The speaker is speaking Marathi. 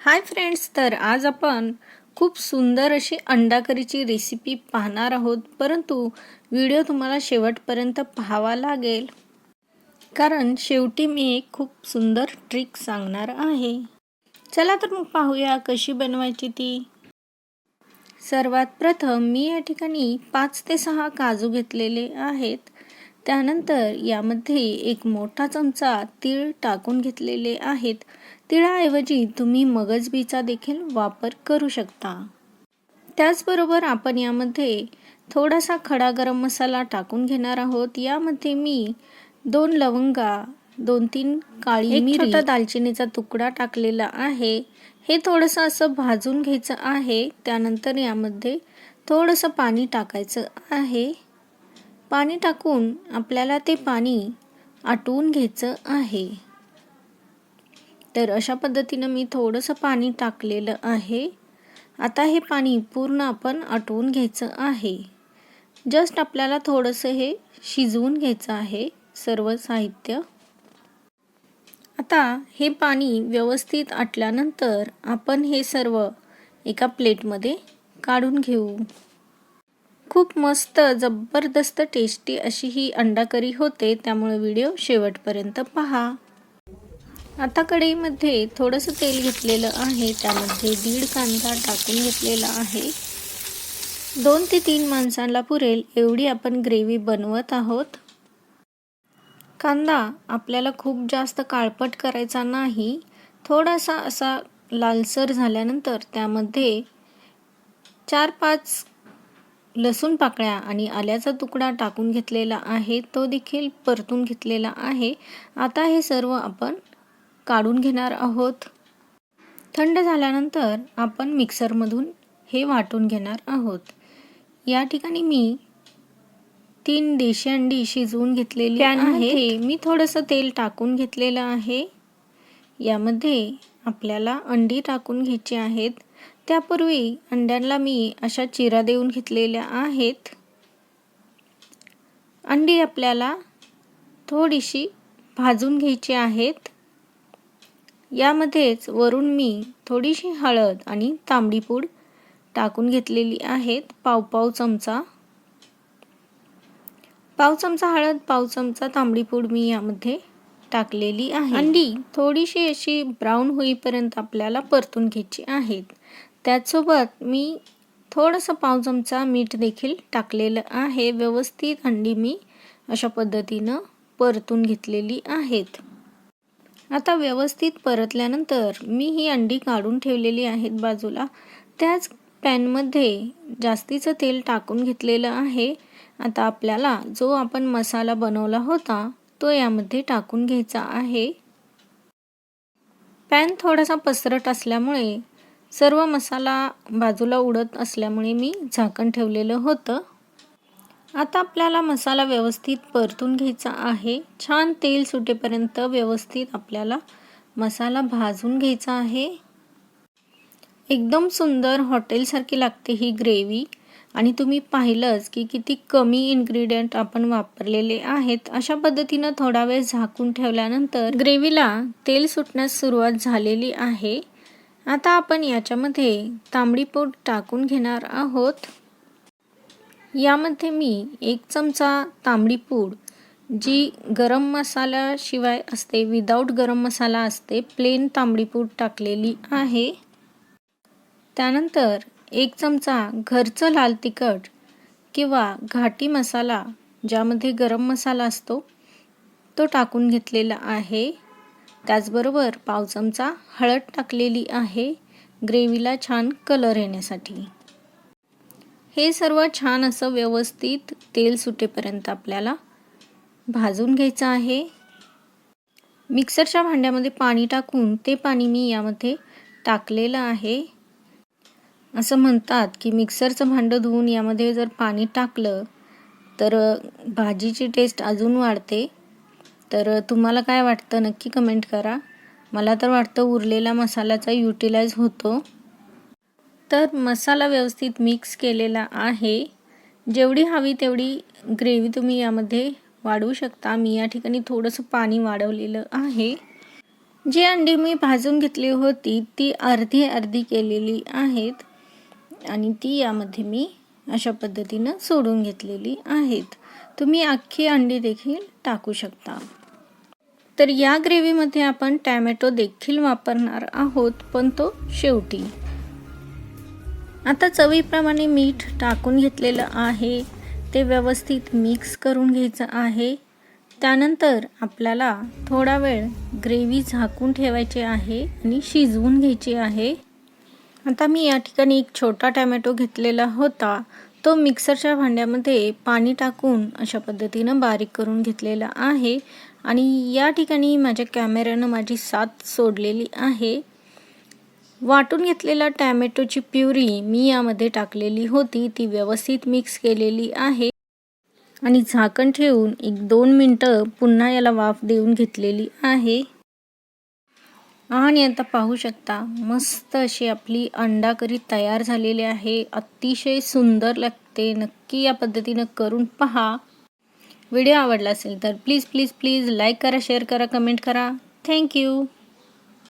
हाय फ्रेंड्स तर आज आपण खूप सुंदर अशी अंडा करीची रेसिपी पाहणार आहोत. परंतु व्हिडिओ तुम्हाला शेवटपर्यंत पाहावा लागेल. कारण शेवटी मी एक खूप सुंदर ट्रिक सांगणार आहे. चला तर मग पाहूया कशी बनवायची ती. सर्वात प्रथम मी या ठिकाणी पाच ते सहा काजू घेतलेले आहेत. त्यानंतर यामध्ये एक मोठा चमचा तीळ टाकून घेतलेले आहेत. तिळाऐवजी तुम्ही मगजबीचा देखील वापर करू शकता. त्याचबरोबर आपण यामध्ये थोडासा खडा गरम मसाला टाकून घेणार आहोत. यामध्ये मी दोन लवंगा दोन तीन काळी मिरी छोटा दालचिनीचा तुकडा टाकलेला आहे. हे थोडंसं असं भाजून घ्यायचं आहे. त्यानंतर यामध्ये थोडंसं पाणी टाकायचं आहे. पाणी टाकून आपल्याला ते पाणी आटवून घ्यायचं आहे. तर अशा पद्धतीनं मी थोडंसं पाणी टाकलेलं आहे. आता हे पाणी पूर्ण आपण आटवून घ्यायचं आहे. जस्ट आपल्याला थोडंसं हे शिजवून घ्यायचं आहे सर्व साहित्य. आता हे पाणी व्यवस्थित आटल्यानंतर आपण हे सर्व एका प्लेटमध्ये काढून घेऊ. खूप मस्त जबरदस्त टेस्टी अशी ही अंडा करी होते. त्यामुळे व्हिडिओ शेवटपर्यंत पहा. आता कढईमध्ये थोडंसं तेल घेतलेलं आहे. त्यामध्ये दीड कांदा टाकून घेतलेला आहे. दोन ते तीन माणसांना पुरेल एवढी आपण ग्रेव्ही बनवत आहोत. कांदा आपल्याला खूप जास्त काळपट करायचा नाही. थोडासा असा लालसर झाल्यानंतर त्यामध्ये चार पाच लसूण पाकळ्या आणि आल्याचा तुकडा टाकून घेतलेला आहे तो देखील परतून घेतलेला आहे. आता हे सर्व आपण काढून घेणार आहोत. थंड झाल्यानंतर आपण मिक्सरमधून हे वाटून घेणार आहोत. या ठिकाणी मी तीन देशी अंडी शिजवून घेतलेली आहे मी थोडंसं तेल टाकून घेतलेलं आहे. यामध्ये आपल्याला अंडी टाकून घ्यायची आहेत. त्यापूर्वी अंड्यांना मी अशा चिरा देऊन घेतलेल्या आहेत. अंडी आपल्याला थोडीशी भाजून घ्यायची आहेत. यामध्येच वरून मी थोडीशी हळद आणि तांबडी पूड टाकून घेतलेली आहेत. पाव पाव चमचा. पाव चमचा हळद पाव चमचा तांबडी पूड मी यामध्ये टाकलेली आहे. अंडी थोडीशी अशी ब्राऊन होईपर्यंत आपल्याला परतून घ्यायची आहेत. त्याचसोबत मी थोडंसं पाव चमचा मीठ देखील टाकलेलं आहे. व्यवस्थित अंडी मी अशा पद्धतीनं परतून घेतलेली आहेत. आता व्यवस्थित परतल्यानंतर मी ही अंडी काढून ठेवलेली आहेत बाजूला. त्याच पॅनमध्ये जास्तीचं तेल टाकून घेतलेलं आहे. आता आपल्याला जो आपण मसाला बनवला होता तो यामध्ये टाकून घ्यायचा आहे. पॅन थोडासा पसरट असल्यामुळे सर्व मसाला बाजूला उडत असल्यामुळे मी झाकण ठेवलेलं होतं. आता आपल्याला मसाला व्यवस्थित परतून घ्यायचा आहे. छान तेल सुटेपर्यंत व्यवस्थित आपल्याला मसाला भाजून घ्यायचा आहे. एकदम सुंदर हॉटेलसारखी लागते ही ग्रेव्ही. आणि तुम्ही पाहिलंच की किती कमी इन्ग्रेडियंट आपण वापरलेले आहेत. अशा पद्धतीनं थोडा वेळ झाकून ठेवल्यानंतर ग्रेव्हीला तेल सुटण्यास सुरुवात झालेली आहे. आता आपण याच्यामध्ये तांबडी पूड टाकून घेणार आहोत. यामध्ये मी एक चमचा तांबडी पूड जी गरम मसाल्याशिवाय असते विदाऊट गरम मसाला असते प्लेन तांबडी पूड टाकलेली आहे. त्यानंतर एक चमचा घरचं लाल तिखट किंवा घाटी मसाला ज्यामध्ये गरम मसाला असतो तो टाकून घेतलेला आहे. त्याचबरोबर पाव चमचा हळद टाकलेली आहे. ग्रेव्हीला छान कलर येण्यासाठी. हे सर्व छान असं व्यवस्थित तेल सुटेपर्यंत आपल्याला भाजून घ्यायचं आहे. मिक्सरच्या भांड्यामध्ये पाणी टाकून ते पाणी मी यामध्ये टाकलेलं आहे. असं म्हणतात की मिक्सरचं भांडं धुवून यामध्ये जर पाणी टाकलं तर भाजीची टेस्ट अजून वाढते. तर तुम्हाला काय वाटतं? नक्की कमेंट करा. मला तर वाटतं उरलेला मसाल्याचा युटिलाइज होतो. तर मसाला व्यवस्थित मिक्स केलेला आहे. जेवढी हवी तेवढी ग्रेव्ही तुम्ही यामध्ये वाढवू शकता. मी या ठिकाणी थोडंसं पाणी वाढवलेलं आहे. जी अंडी मी भाजून घेतली होती ती अर्धी अर्धी केलेली आहेत. आणि ती यामध्ये मी अशा पद्धतीनं सोडून घेतलेली आहेत. तुम्ही अख्खी अंडी देखील टाकू शकता. तर या ग्रेव्हीमध्ये आपण टॅमॅटो देखील वापरणार आहोत पण तो शेवटी. आता चवीप्रमाणे मीठ टाकून घेतलेलं आहे. ते व्यवस्थित मिक्स करून घ्यायचं आहे. त्यानंतर आपल्याला थोडा वेळ ग्रेव्ही झाकून ठेवायची आहे आणि शिजवून घ्यायची आहे. आता मी या ठिकाणी एक छोटा टॅमॅटो घेतलेला होता. तो मिक्सरच्या भांड्यामध्ये पाणी टाकून अशा पद्धतीनं बारीक करून घेतलेला आहे. आणि या ठिकाणी माझ्या कॅमेऱ्यानं माझी साथ सोडलेली आहे. वाटून घेतलेला टॅमॅटोची प्युरी मी यामध्ये टाकलेली होती. ती व्यवस्थित मिक्स केलेली आहे. आणि झाकण ठेवून एक दोन मिनटं पुन्हा याला वाफ देऊन घेतलेली आहे. आणि आता पाहू शकता मस्त अशी आपली अंडा करी तयार झालेली आहे. अतिशय सुंदर लागते. नक्की या पद्धतीनं करून पहा. व्हिडिओ आवडला असेल तर प्लीज प्लीज प्लीज लाईक करा शेअर करा कमेंट करा. Thank you